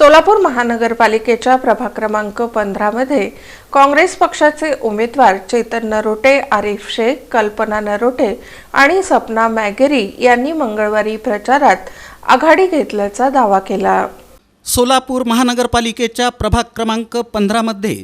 सोलापूर महानगरपालिकेच्या प्रभाग क्रमांक पंधरामध्ये काँग्रेस पक्षाचे उमेदवार चेतन नरोटे आरिफ शेख कल्पना नरोटे आणि सपना मॅगेरी यांनी मंगळवारी प्रचारात आघाडी घेतल्याचा दावा केला. सोलापूर महानगरपालिकेच्या प्रभाग क्रमांक पंधरामध्ये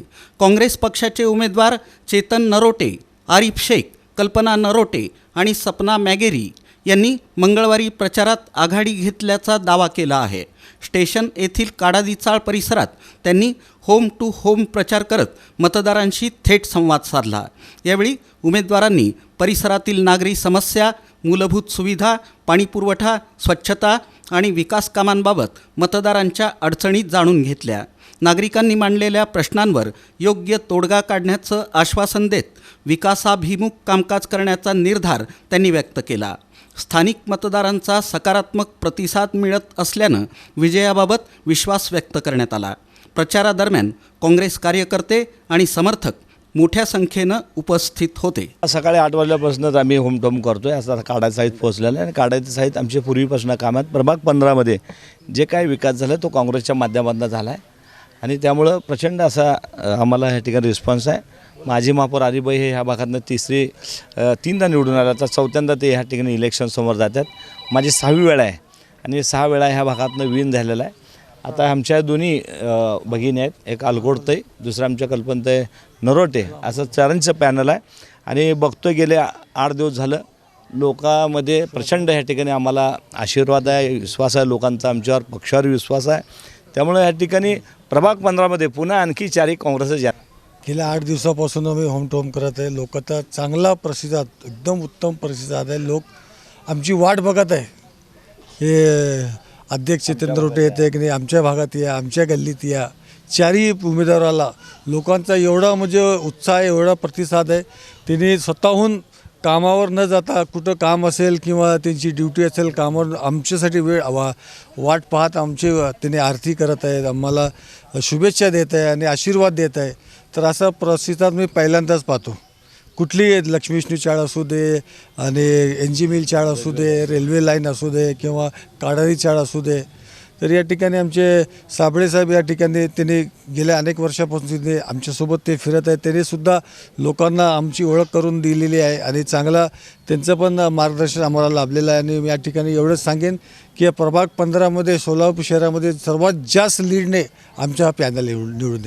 काँग्रेस पक्षाचे उमेदवार चेतन नरोटे आरिफ शेख कल्पना नरोटे आणि सपना मॅगेरी यांनी मंगळवारी प्रचारात आघाडी घेतल्याचा दावा केला आहे. स्टेशन येथील काडादिचाळ परिसरात त्यांनी होम टू होम प्रचार करत मतदारांशी थेट संवाद साधला. यावेळी उमेदवारांनी परिसरातील नागरी समस्या मूलभूत सुविधा पाणीपुरवठा स्वच्छता आणि विकास कामांबाबत मतदारांच्या अडचणी जाणून घेतल्या. नागरिकांनी मांडलेल्या प्रश्नांवर योग्य तोडगा काढण्याचं आश्वासन देत विकासाभिमुख कामकाज करण्याचा निर्धार त्यांनी व्यक्त केला. स्थानिक मतदारांचा सकारात्मक प्रतिसाद मिळत असल्यानं विजयाबाबत विश्वास व्यक्त करण्यात आला. प्रचारादरम्यान काँग्रेस कार्यकर्ते आणि समर्थक मोठ्या संख्येनं उपस्थित होते. सकाळी आठ वाजल्यापासूनच आम्ही होम करतोय. करतो आहे असं काढायचं साहित्य पोहोचलेलं आहे. आणि काढायचं साहित्य आमचे पूर्वीपासून कामात. प्रभाग पंधरामध्ये जे काही विकास झाला तो काँग्रेसच्या माध्यमातून झाला आहे आणि त्यामुळं प्रचंड असा आम्हाला ह्या ठिकाणी रिस्पॉन्स आहे. माजी महापौर आरिबाई हे ह्या भागातनं तिसरी तीनदा निवडून आल्या. तर चौथ्यांदा ते ह्या ठिकाणी इलेक्शनसमोर जातात. माझी सहावी वेळा आहे. आणि सहा वेळा ह्या भागातनं विन झालेला आहे. आता आमच्या दोन्ही भगिनी आहेत. एक अलगोडतय दुसरं आमच्या कल्पनतय नरोटे. असं चारांचं पॅनल आहे. आणि बघतोय गेले आठ दिवस झालं लोकांमध्ये प्रचंड ह्या ठिकाणी आम्हाला आशीर्वाद आहे विश्वास आहे लोकांचा आमच्यावर पक्षावर विश्वास आहे. त्यामुळे ह्या ठिकाणी प्रभाग पंधरामध्ये पुन्हा आणखी चारही काँग्रेसच या. गेल्या आठ दिवसापासून आम्ही होम टोम करत आहे. लोक तर चांगला प्रतिसाद एकदम उत्तम प्रतिसाद आहे लोक आमची वाट बघत आहे. हे अध्यक्ष चंद्र रोटे येते की नाही आमच्या भागात या आमच्या गल्लीत या. चारही उमेदवाराला लोकांचा एवढा म्हणजे उत्साह आहे एवढा प्रतिसाद आहे. त्यांनी स्वतःहून कामावर न जाता कुठं काम असेल किंवा त्यांची ड्युटी असेल कामावर आमच्यासाठी वेळ वा वाट पाहत आमची त्यांनी आरती करत आहेत आम्हाला शुभेच्छा देत आहे आणि आशीर्वाद देत आहे. तर असा प्रतिसाद मी पहिल्यांदाच पाहतो. कुठली लक्ष्मी विष्णू चाळ असू दे आणि एन जी मिल चाळ असू दे रेल्वे लाईन असू दे किंवा काडारी चाळ असू दे तर या ठिकाणी आमचे साबळेसाहेब या ठिकाणी त्यांनी गेल्या अनेक वर्षापासून तिथे आमच्यासोबत ते फिरत आहेत. त्यांनी सुद्धा लोकांना आमची ओळख करून दिलेली आहे आणि चांगला त्यांचं पण मार्गदर्शन आम्हाला लाभलेलं आहे. आणि मी या ठिकाणी एवढंच सांगेन की या प्रभाग पंधरामध्ये सोलापूर शहरामध्ये सर्वात जास्त लीडने आमच्या हा पॅनल निवडून निवडून देणार